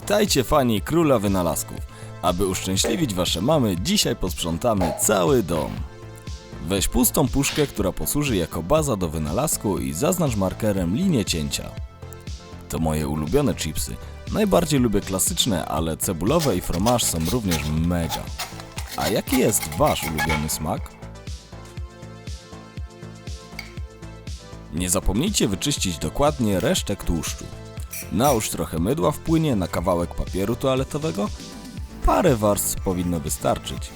Witajcie fani króla wynalazków. Aby uszczęśliwić wasze mamy, dzisiaj posprzątamy cały dom. Weź pustą puszkę, która posłuży jako baza do wynalazku i zaznacz markerem linię cięcia. To moje ulubione chipsy. Najbardziej lubię klasyczne, ale cebulowe i fromaż są również mega. A jaki jest wasz ulubiony smak? Nie zapomnijcie wyczyścić dokładnie resztek tłuszczu. Nałóż trochę mydła w płynie na kawałek papieru toaletowego. Parę warstw powinno wystarczyć.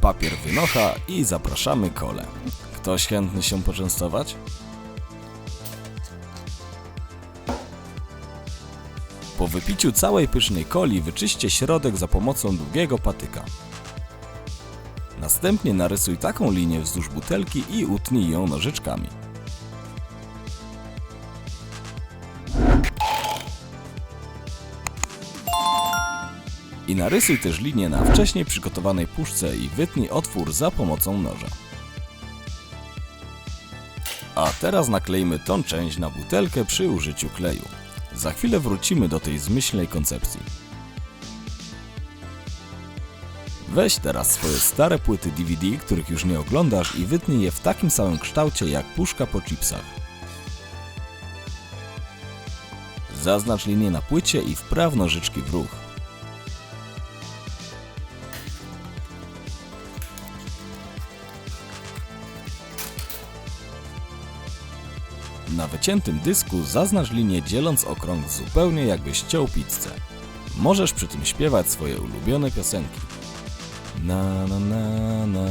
Papier wynocha i zapraszamy kole. Ktoś chętny się poczęstować? Po wypiciu całej pysznej coli wyczyście środek za pomocą długiego patyka. Następnie narysuj taką linię wzdłuż butelki i utnij ją nożyczkami. I narysuj też linię na wcześniej przygotowanej puszce i wytnij otwór za pomocą noża. A teraz naklejmy tą część na butelkę przy użyciu kleju. Za chwilę wrócimy do tej zmyślnej koncepcji. Weź teraz swoje stare płyty DVD, których już nie oglądasz i wytnij je w takim samym kształcie jak puszka po chipsach. Zaznacz linię na płycie i wpraw nożyczki w ruch. Wyciętym dysku zaznacz linię dzieląc okrąg zupełnie jakbyś ciął pizzę. Możesz przy tym śpiewać swoje ulubione piosenki. Na na na na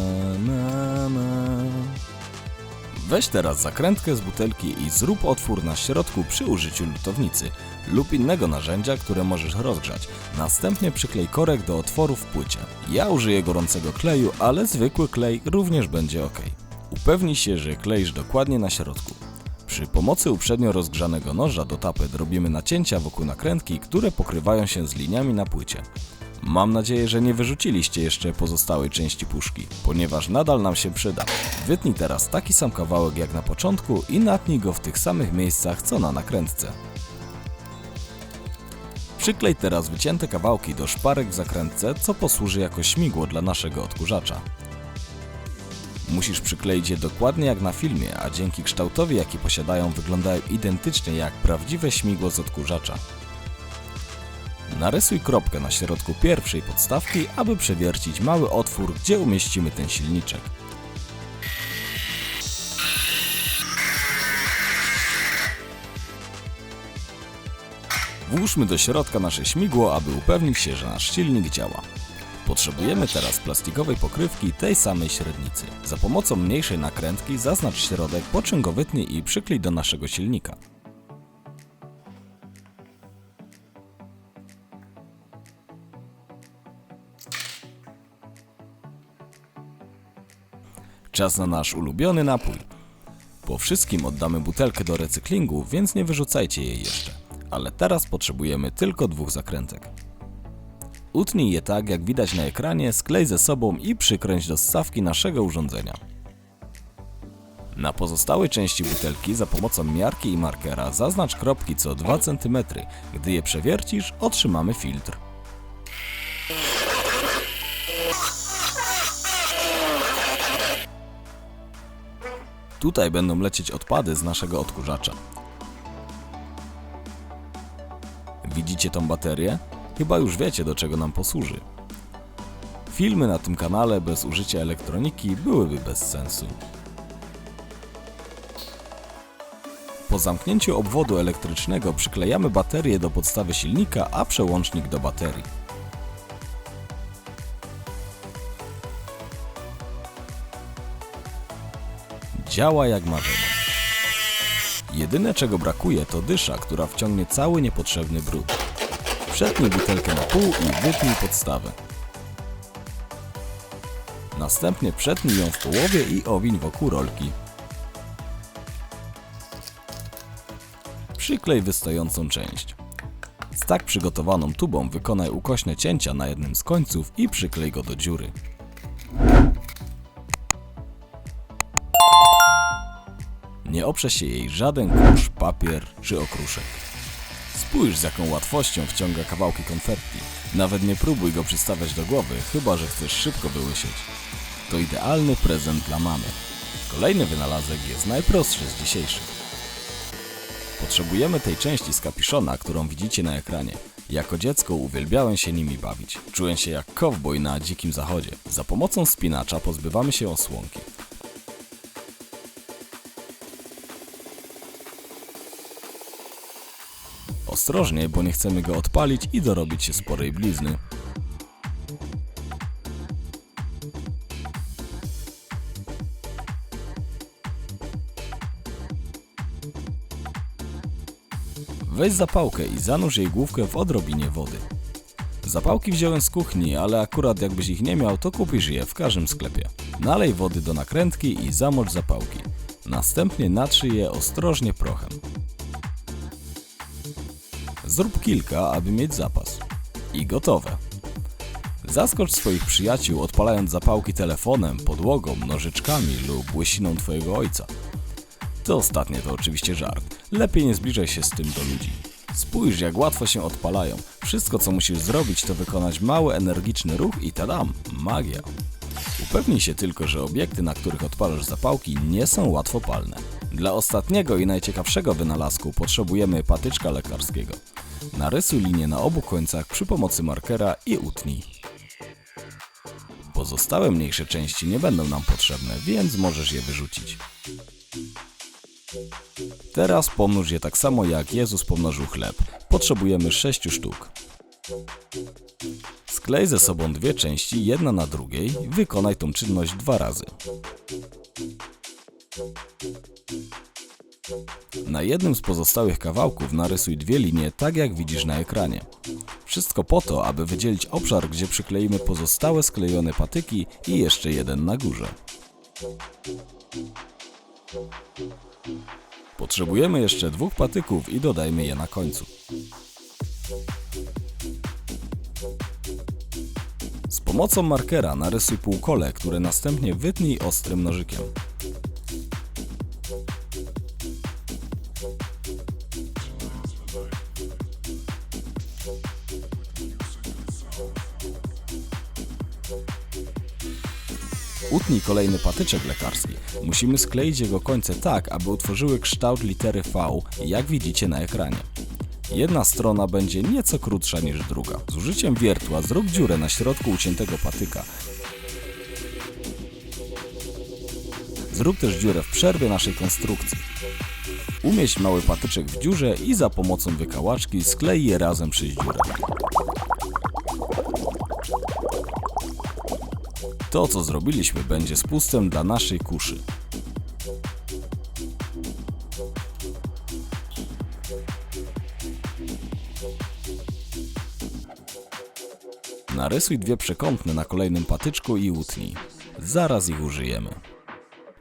na na Weź teraz zakrętkę z butelki i zrób otwór na środku przy użyciu lutownicy lub innego narzędzia, które możesz rozgrzać. Następnie przyklej korek do otworu w płycie. Ja użyję gorącego kleju, ale zwykły klej również będzie ok. Upewnij się, że kleisz dokładnie na środku. Przy pomocy uprzednio rozgrzanego noża do tapet robimy nacięcia wokół nakrętki, które pokrywają się z liniami na płycie. Mam nadzieję, że nie wyrzuciliście jeszcze pozostałej części puszki, ponieważ nadal nam się przyda. Wytnij teraz taki sam kawałek jak na początku i natnij go w tych samych miejscach co na nakrętce. Przyklej teraz wycięte kawałki do szparek w zakrętce, co posłuży jako śmigło dla naszego odkurzacza. Musisz przykleić je dokładnie jak na filmie, a dzięki kształtowi jaki posiadają wyglądają identycznie jak prawdziwe śmigło z odkurzacza. Narysuj kropkę na środku pierwszej podstawki, aby przewiercić mały otwór, gdzie umieścimy ten silniczek. Włóżmy do środka nasze śmigło, aby upewnić się, że nasz silnik działa. Potrzebujemy teraz plastikowej pokrywki tej samej średnicy. Za pomocą mniejszej nakrętki zaznacz środek, po czym go wytnij i przyklej do naszego silnika. Czas na nasz ulubiony napój. Po wszystkim oddamy butelkę do recyklingu, więc nie wyrzucajcie jej jeszcze. Ale teraz potrzebujemy tylko dwóch zakrętek. Utnij je tak, jak widać na ekranie, sklej ze sobą i przykręć do ssawki naszego urządzenia. Na pozostałej części butelki za pomocą miarki i markera zaznacz kropki co 2 cm. Gdy je przewiercisz, otrzymamy filtr. Tutaj będą lecieć odpady z naszego odkurzacza. Widzicie tą baterię? Chyba już wiecie do czego nam posłuży. Filmy na tym kanale bez użycia elektroniki byłyby bez sensu. Po zamknięciu obwodu elektrycznego przyklejamy baterię do podstawy silnika, a przełącznik do baterii. Działa jak marzone. Jedyne czego brakuje to dysza, która wciągnie cały niepotrzebny brud. Przetnij butelkę na pół i wytnij podstawę. Następnie przetnij ją w połowie i owiń wokół rolki. Przyklej wystającą część. Z tak przygotowaną tubą wykonaj ukośne cięcia na jednym z końców i przyklej go do dziury. Nie oprze się jej żaden kurz, papier czy okruszek. Spójrz z jaką łatwością wciąga kawałki konfetti. Nawet nie próbuj go przystawiać do głowy, chyba że chcesz szybko wyłysieć. To idealny prezent dla mamy. Kolejny wynalazek jest najprostszy z dzisiejszych. Potrzebujemy tej części z kapiszona, którą widzicie na ekranie. Jako dziecko uwielbiałem się nimi bawić. Czułem się jak cowboy na dzikim zachodzie. Za pomocą spinacza pozbywamy się osłonki. Ostrożnie, bo nie chcemy go odpalić i dorobić się sporej blizny. Weź zapałkę i zanurz jej główkę w odrobinie wody. Zapałki wziąłem z kuchni, ale akurat jakbyś ich nie miał, to kupisz je w każdym sklepie. Nalej wody do nakrętki i zamocz zapałki. Następnie natrzyj je ostrożnie prochem. Zrób kilka, aby mieć zapas. I gotowe. Zaskocz swoich przyjaciół odpalając zapałki telefonem, podłogą, nożyczkami lub łysiną twojego ojca. To ostatnie to oczywiście żart. Lepiej nie zbliżaj się z tym do ludzi. Spójrz, jak łatwo się odpalają. Wszystko, co musisz zrobić, to wykonać mały, energiczny ruch i tadam, magia. Upewnij się tylko, że obiekty, na których odpalasz zapałki, nie są łatwopalne. Dla ostatniego i najciekawszego wynalazku potrzebujemy patyczka lekarskiego. Narysuj linię na obu końcach przy pomocy markera i utnij. Pozostałe mniejsze części nie będą nam potrzebne, więc możesz je wyrzucić. Teraz pomnóż je tak samo jak Jezus pomnożył chleb. Potrzebujemy 6 sztuk. Sklej ze sobą dwie części, jedna na drugiej. Wykonaj tą czynność dwa razy. Na jednym z pozostałych kawałków narysuj dwie linie, tak jak widzisz na ekranie. Wszystko po to, aby wydzielić obszar, gdzie przykleimy pozostałe sklejone patyki i jeszcze jeden na górze. Potrzebujemy jeszcze dwóch patyków i dodajmy je na końcu. Z pomocą markera narysuj półkole, które następnie wytnij ostrym nożykiem. Kolejny patyczek lekarski. Musimy skleić jego końce tak, aby utworzyły kształt litery V, jak widzicie na ekranie. Jedna strona będzie nieco krótsza niż druga. Z użyciem wiertła zrób dziurę na środku uciętego patyka. Zrób też dziurę w przerwie naszej konstrukcji. Umieść mały patyczek w dziurze i za pomocą wykałaczki sklej je razem przez dziurę. To, co zrobiliśmy, będzie spustem dla naszej kuszy. Narysuj dwie przekątne na kolejnym patyczku i utnij. Zaraz ich użyjemy.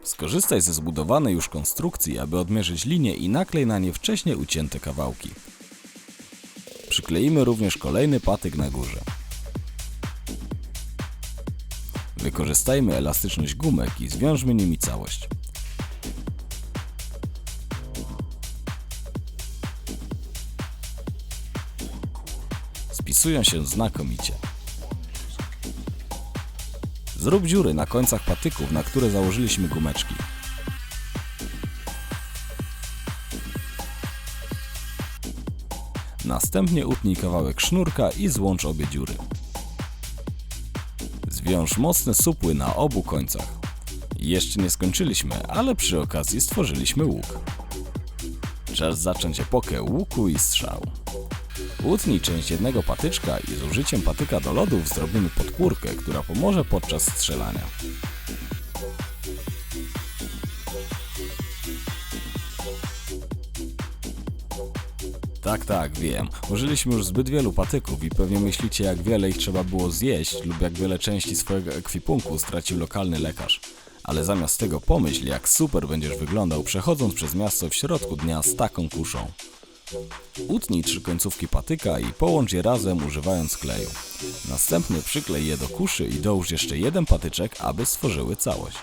Skorzystaj ze zbudowanej już konstrukcji, aby odmierzyć linię i naklej na nie wcześniej ucięte kawałki. Przykleimy również kolejny patyk na górze. Wykorzystajmy elastyczność gumek i zwiążmy nimi całość. Spisują się znakomicie. Zrób dziury na końcach patyków, na które założyliśmy gumeczki. Następnie utnij kawałek sznurka i złącz obie dziury. Zwiąż mocne supły na obu końcach. Jeszcze nie skończyliśmy, ale przy okazji stworzyliśmy łuk. Czas zacząć epokę łuku i strzał. Utnij część jednego patyczka i z użyciem patyka do lodów zrobimy podpórkę, która pomoże podczas strzelania. Tak, tak, wiem. Użyliśmy już zbyt wielu patyków i pewnie myślicie, jak wiele ich trzeba było zjeść lub jak wiele części swojego ekwipunku stracił lokalny lekarz. Ale zamiast tego pomyśl, jak super będziesz wyglądał przechodząc przez miasto w środku dnia z taką kuszą. Utnij trzy końcówki patyka i połącz je razem używając kleju. Następnie przyklej je do kuszy i dołóż jeszcze jeden patyczek, aby stworzyły całość.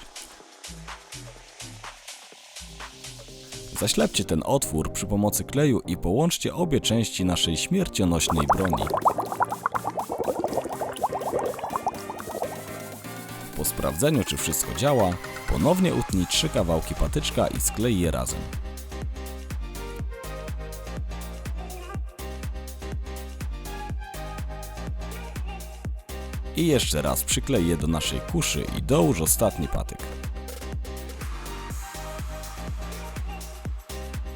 Zaślepcie ten otwór przy pomocy kleju i połączcie obie części naszej śmiercionośnej broni. Po sprawdzeniu, czy wszystko działa, ponownie utnij trzy kawałki patyczka i sklej je razem. I jeszcze raz przyklej je do naszej kuszy i dołóż ostatni patyk.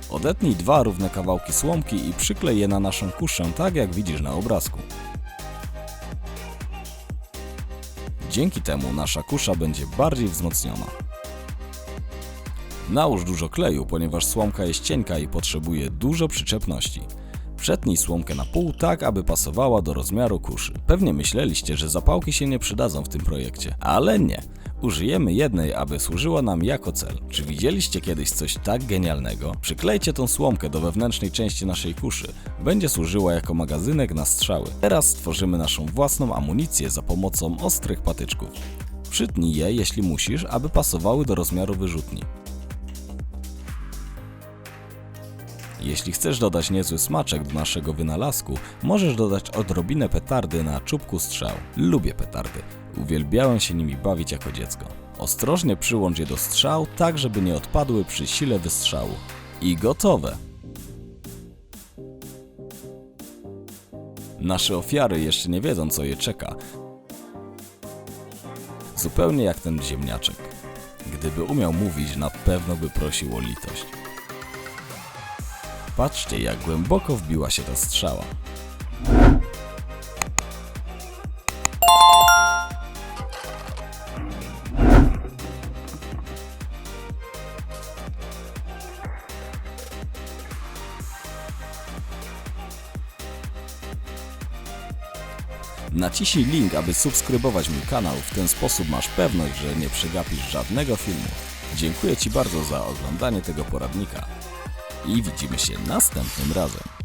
Odetnij dwa równe kawałki słomki i przyklej je na naszą kuszę, tak jak widzisz na obrazku. Dzięki temu nasza kusza będzie bardziej wzmocniona. Nałóż dużo kleju, ponieważ słomka jest cienka i potrzebuje dużo przyczepności. Przetnij słomkę na pół tak, aby pasowała do rozmiaru kuszy. Pewnie myśleliście, że zapałki się nie przydadzą w tym projekcie, ale nie. Użyjemy jednej, aby służyła nam jako cel. Czy widzieliście kiedyś coś tak genialnego? Przyklejcie tą słomkę do wewnętrznej części naszej kuszy. Będzie służyła jako magazynek na strzały. Teraz stworzymy naszą własną amunicję za pomocą ostrych patyczków. Przytnij je, jeśli musisz, aby pasowały do rozmiaru wyrzutni. Jeśli chcesz dodać niezły smaczek do naszego wynalazku, możesz dodać odrobinę petardy na czubku strzał. Lubię petardy. Uwielbiałem się nimi bawić jako dziecko. Ostrożnie przyłącz je do strzał, tak żeby nie odpadły przy sile wystrzału. I gotowe! Nasze ofiary jeszcze nie wiedzą, co je czeka. Zupełnie jak ten ziemniaczek. Gdyby umiał mówić, na pewno by prosił o litość. Patrzcie, jak głęboko wbiła się ta strzała. Naciśnij link, aby subskrybować mój kanał. W ten sposób masz pewność, że nie przegapisz żadnego filmu. Dziękuję Ci bardzo za oglądanie tego poradnika i widzimy się następnym razem.